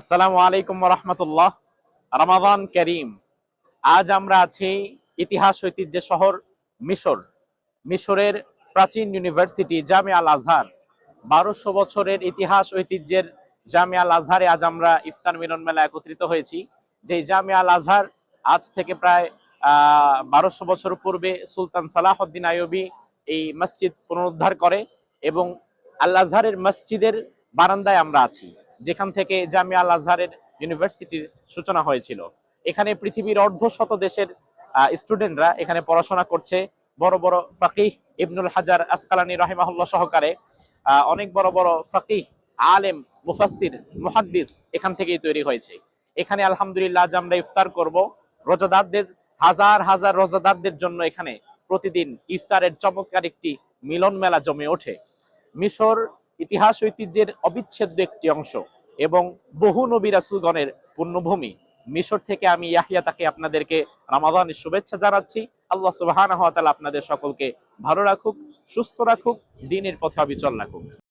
আসসালামু আলাইকুম রহমতুল্লাহ। রমাদান করিম। আজ আমরা আছি ইতিহাস ঐতিহ্যের শহর মিশর। মিশরের প্রাচীন ইউনিভার্সিটি জামে আল আজহার। বারোশো বছরের ইতিহাস ঐতিহ্যের জামে আল আজহারে আজ আমরা ইফতার মিলন মেলা একত্রিত হয়েছি। যে জামে আল আজহার আজ থেকে প্রায় বারোশো বছর পূর্বে সুলতান সালাহদ্দিন আইয়ুবী এই মসজিদ পুনরুদ্ধার করে এবং আল আজহারের মসজিদের বারান্দায় আমরা আছি। যেখান থেকে জামিয়া আল আজহারের ইউনিভার্সিটির সূচনা হয়েছিল। এখানে পৃথিবীর অর্ধ শত দেশের স্টুডেন্টরা এখানে পড়াশোনা করছে। বড় বড় ফাকিহ ইবনুল হাজার আসকালানি রাহিমাহুল্লাহ সহকারে অনেক বড় বড় ফাকিহ, আলেম, মুফাসসির, মুহাদ্দিস এখান থেকেই তৈরি হয়েছে। এখানে আলহামদুলিল্লাহ আজ আমরা ইফতার করব। রোজাদারদের, হাজার হাজার রোজাদারদের জন্য এখানে প্রতিদিন ইফতারের চমৎকার একটি মিলন মেলা জমে ওঠে। মিশর ইতিহাস ঐতিহ্যের অবিচ্ছেদ্য একটি অংশ। এবং বহু নবী রাসুলগণের পুণ্যভূমি মিশর থেকে আমি ইয়াহিয়া তাকে আপনাদেরকে রামাদানের শুভেচ্ছা জানাচ্ছি। আল্লাহ সুবাহ আপনাদের সকলকে ভালো রাখুক, সুস্থ রাখুক, দিনের পথে অবিচল রাখুক।